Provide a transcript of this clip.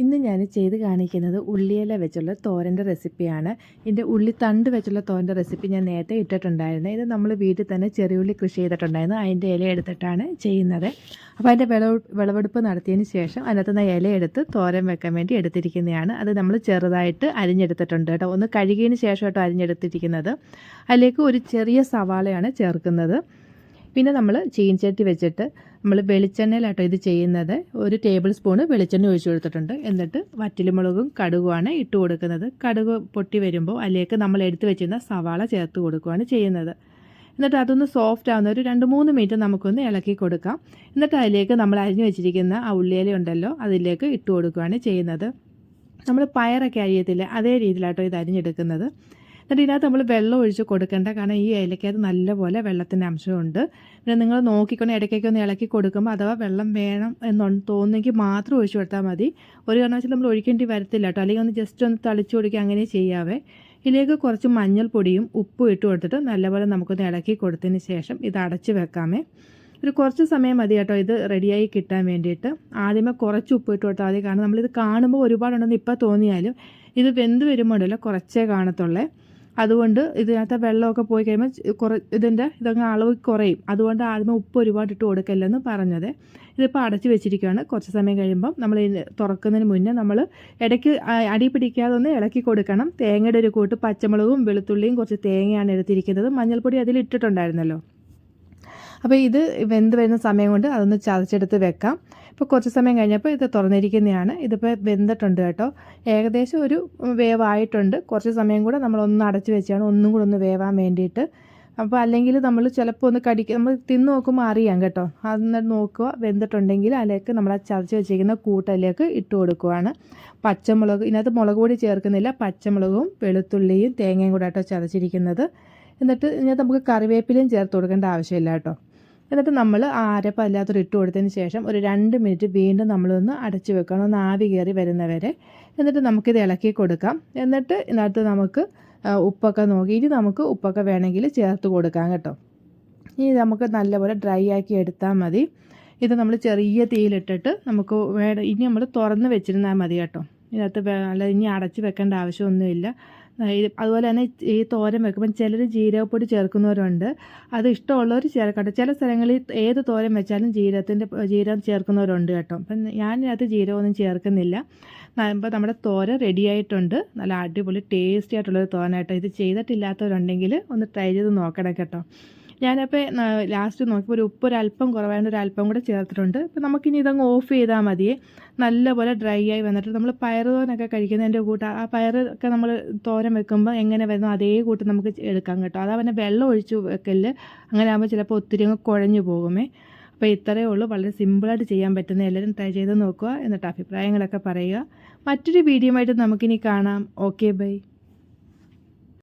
ഇന്ന് ഞാൻ ചെയ്ത് കാണിക്കുന്നത് ഉള്ളിയില വെച്ചുള്ള തോരന്റെ റെസിപ്പിയാണ്. ഇതിന്റെ ഉള്ളിത്തണ്ട് വെച്ചുള്ള തോരന്റെ റെസിപ്പി ഞാൻ നേരത്തെ ഇട്ടിട്ടുണ്ടായിരുന്നു. ഇത് നമ്മൾ വീട്ടിൽ തന്നെ ചെറിയുള്ളി കൃഷി ചെയ്തിട്ടുണ്ടായിരുന്നു. അതിന്റെ ഇല എടുത്തിട്ടാണ് ചെയ്യുന്നത്. അപ്പോൾ അതിന്റെ വിളവ് വിളവെടുപ്പ് നടത്തിയതിന് ശേഷം അതിനകത്തുനിന്ന് ഇല എടുത്ത് തോരൻ വെക്കാൻ വേണ്ടി എടുത്തിരിക്കുന്നതാണ്. അത് നമ്മൾ ചെറുതായിട്ട് അരിഞ്ഞെടുത്തിട്ടുണ്ട് കേട്ടോ. ഒന്ന് കഴുകിയതിന് ശേഷം കേട്ടോ അരിഞ്ഞെടുത്തിരിക്കുന്നത്. അതിലേക്ക് ഒരു ചെറിയ സവാളയാണ് ചേർക്കുന്നത്. പിന്നെ നമ്മൾ ചീൻചട്ടി വെച്ചിട്ട് നമ്മൾ വെളിച്ചെണ്ണയിലാട്ടോ ഇത് ചെയ്യുന്നത്. ഒരു ടേബിൾ സ്പൂൺ വെളിച്ചെണ്ണ ഒഴിച്ചു കൊടുത്തിട്ടുണ്ട്. എന്നിട്ട് വറ്റലുമുളകും കടുകുമാണ് ഇട്ട് കൊടുക്കുന്നത്. കടുക് പൊട്ടി വരുമ്പോൾ അതിലേക്ക് നമ്മൾ എടുത്തു വെച്ചിരുന്ന സവാള ചേർത്ത് കൊടുക്കുകയാണ് ചെയ്യുന്നത്. എന്നിട്ട് അതൊന്ന് സോഫ്റ്റ് ആവുന്ന ഒരു രണ്ട് മൂന്ന് മിനിറ്റ് നമുക്കൊന്ന് ഇളക്കി കൊടുക്കാം. എന്നിട്ട് അതിലേക്ക് നമ്മൾ അരിഞ്ഞു വെച്ചിരിക്കുന്ന ആ ഉള്ളിയില ഉണ്ടല്ലോ അതിലേക്ക് ഇട്ട് കൊടുക്കുകയാണ് ചെയ്യുന്നത്. നമ്മൾ പയറൊക്കെ അരിയത്തില്ല അതേ രീതിയിലാട്ടോ ഇത് അരിഞ്ഞെടുക്കുന്നത്. എന്നിട്ട് ഇതിനകത്ത് നമ്മൾ വെള്ളം ഒഴിച്ച് കൊടുക്കേണ്ട. കാരണം ഈ ഏലക്കകത്ത് നല്ലപോലെ വെള്ളത്തിന്റെ അംശമുണ്ട്. പിന്നെ നിങ്ങൾ നോക്കിക്കൊണ്ട് ഇടയ്ക്കൊക്കെ ഒന്ന് ഇളക്കി കൊടുക്കുമ്പോൾ അഥവാ വെള്ളം വേണം എന്ന് തോന്നുമെങ്കിൽ മാത്രം ഒഴിച്ചു കൊടുത്താൽ മതി. ഒരു കാരണവശാലും നമ്മൾ ഒഴിക്കേണ്ടി വരത്തില്ല കേട്ടോ. അല്ലെങ്കിൽ ഒന്ന് ജസ്റ്റ് ഒന്ന് തളിച്ചു കൊടുക്കുക അങ്ങനെ ചെയ്യാവേ. ഇതിലേക്ക് കുറച്ച് മഞ്ഞൾപ്പൊടിയും ഉപ്പും ഇട്ട് കൊടുത്തിട്ട് നല്ലപോലെ നമുക്കൊന്ന് ഇളക്കി കൊടുത്തതിന് ശേഷം ഇത് അടച്ച് വെക്കാമേ. ഒരു കുറച്ച് സമയം മതി കേട്ടോ ഇത് റെഡിയായി കിട്ടാൻ വേണ്ടിയിട്ട്. ആദ്യമേ കുറച്ച് ഉപ്പ് ഇട്ട് കൊടുത്താൽ മതി. കാരണം നമ്മളിത് കാണുമ്പോൾ ഒരുപാടുണ്ടെന്ന് ഇപ്പോൾ തോന്നിയാലും ഇത് വെന്ത് വരുമ്പോഴല്ലോ കുറച്ചേ കാണത്തുള്ളേ. അതുകൊണ്ട് ഇതിനകത്ത് വെള്ളമൊക്കെ പോയി കഴിയുമ്പോൾ കുറ ഇതിന്റെ ഇതങ്ങ് അളവ് കുറയും. അതുകൊണ്ട് ആദ്യമേ ഉപ്പ് ഒരുപാട് ഇട്ട് കൊടുക്കല്ലെന്ന് പറഞ്ഞത്. ഇതിപ്പോൾ അടച്ച് വെച്ചിരിക്കുകയാണ് കുറച്ച് സമയം കഴിയുമ്പം നമ്മൾ തുറക്കുന്നതിന് മുന്നേ നമ്മൾ ഇടയ്ക്ക് അടി പിടിക്കാതെ ഒന്ന് ഇളക്കി കൊടുക്കണം. തേങ്ങയുടെ ഒരു കൂട്ട് പച്ചമുളകും വെളുത്തുള്ളിയും കുറച്ച് തേങ്ങയാണ് എടുത്തിരിക്കുന്നത്. മഞ്ഞൾപ്പൊടി അതിൽ ഇട്ടിട്ടുണ്ടായിരുന്നല്ലോ അപ്പോൾ ഇത് വെന്ത് വരുന്ന സമയം കൊണ്ട് അതൊന്ന് ചതച്ചെടുത്ത് വെക്കാം. ഇപ്പോൾ കുറച്ച് സമയം കഴിഞ്ഞപ്പോൾ ഇത് തുറന്നിരിക്കുന്നതാണ്. ഇതിപ്പോൾ വെന്തിട്ടുണ്ട് കേട്ടോ. ഏകദേശം ഒരു വേവായിട്ടുണ്ട്. കുറച്ച് സമയം കൂടെ നമ്മൾ ഒന്ന് അടച്ച് വെച്ചാണ് ഒന്നും കൂടെ ഒന്ന് വേവാൻ വേണ്ടിയിട്ട്. അപ്പോൾ അല്ലെങ്കിൽ നമ്മൾ ചിലപ്പോൾ ഒന്ന് കടിക്കുക നമ്മൾ തിന്ന് നോക്കുമ്പോൾ അറിയാം കേട്ടോ. അന്ന് നോക്കുക. വെന്തിട്ടുണ്ടെങ്കിൽ അതിലേക്ക് നമ്മൾ ആ ചതച്ച് വെച്ചിരിക്കുന്ന കൂട്ടലിലേക്ക് ഇട്ട് കൊടുക്കുവാണ്. പച്ചമുളക് ഇതിനകത്ത് മുളക് പൊടി ചേർക്കുന്നില്ല. പച്ചമുളകും വെളുത്തുള്ളിയും തേങ്ങയും കൂടെ കേട്ടോ ചതച്ചിരിക്കുന്നത്. എന്നിട്ട് ഇതിനകത്ത് നമുക്ക് കറിവേപ്പിലയും ചേർത്ത് കൊടുക്കേണ്ട ആവശ്യമില്ല കേട്ടോ. എന്നിട്ട് നമ്മൾ ആ അരപ്പ് ഇട്ട് കൊടുത്തതിന് ശേഷം ഒരു രണ്ട് മിനിറ്റ് വീണ്ടും നമ്മളൊന്ന് അടച്ചു വെക്കണം. ഒന്ന് ആവി കയറി വരുന്നവരെ. എന്നിട്ട് നമുക്കിത് ഇളക്കി കൊടുക്കാം. എന്നിട്ട് ഇതിനകത്ത് നമുക്ക് ഉപ്പൊക്കെ നോക്കി. ഇനി നമുക്ക് ഉപ്പൊക്കെ വേണമെങ്കിൽ ചേർത്ത് കൊടുക്കാം കേട്ടോ. ഇനി നമുക്ക് നല്ലപോലെ ഡ്രൈ ആക്കി എടുത്താൽ മതി. ഇത് നമ്മൾ ചെറിയ തീയിലിട്ടിട്ട് നമുക്ക് വേണം ഇനി നമ്മൾ തുറന്ന് വെച്ചിരുന്നാൽ മതി കേട്ടോ. ഇതിനകത്ത് അല്ല ഇനി അടച്ച് വെക്കേണ്ട ആവശ്യമൊന്നുമില്ല. അതുപോലെ തന്നെ ഈ തോരൻ വെക്കുമ്പോൾ ചിലർ ജീരകപ്പൊടി ചേർക്കുന്നവരുണ്ട്. അത് ഇഷ്ടമുള്ളവർ ചേർക്കട്ടെ. ചില സ്ഥലങ്ങളിൽ ഏത് തോരൻ വെച്ചാലും ജീരകത്തിന്റെ ജീരകം ചേർക്കുന്നവരുണ്ട് കേട്ടോ. അപ്പം ഞാൻ ഇതിനകത്ത് ജീരകമൊന്നും ചേർക്കുന്നില്ല. അപ്പോൾ നമ്മുടെ തോര റെഡി ആയിട്ടുണ്ട്. നല്ല അടിപൊളി ടേസ്റ്റി ആയിട്ടുള്ളൊരു തോരനായിട്ടോ. ഇത് ചെയ്തിട്ടില്ലാത്തവരുണ്ടെങ്കിൽ ഒന്ന് ട്രൈ ചെയ്ത് നോക്കണം കേട്ടോ. ഞാനപ്പോൾ ലാസ്റ്റ് നോക്കിയപ്പോൾ ഒരു ഉപ്പ് ഒരു അല്പം കുറവായതുകൊണ്ട് അല്പം കൂടെ ചേർത്തിട്ടുണ്ട്. അപ്പോൾ നമുക്കിനി ഇതങ്ങ് ഓഫ് ചെയ്താൽ മതിയേ. നല്ലപോലെ ഡ്രൈ ആയി വന്നിട്ട് നമ്മൾ പയർ തോരനൊക്കെ കഴിക്കുന്നതിന്റെ കൂട്ട് ആ പയറൊക്കെ നമ്മൾ തോരൻ വെക്കുമ്പോൾ എങ്ങനെ വരുന്നു അതേ കൂട്ട് നമുക്ക് എടുക്കാം കേട്ടോ. അതാ പിന്നെ വെള്ളം ഒഴിച്ച് വെക്കൽ. അങ്ങനെ ആകുമ്പോൾ ചിലപ്പോൾ ഒത്തിരി അങ്ങ് കുഴഞ്ഞു പോകുമേ. അപ്പോൾ ഇത്രയേ ഉള്ളൂ. വളരെ സിമ്പിളായിട്ട് ചെയ്യാൻ പറ്റുന്ന എല്ലാവരും ട്രൈ ചെയ്ത് നോക്കുക. എന്നിട്ട് അഭിപ്രായങ്ങളൊക്കെ പറയുക. മറ്റൊരു വീഡിയോ ആയിട്ട് നമുക്കിനി കാണാം. Okay bye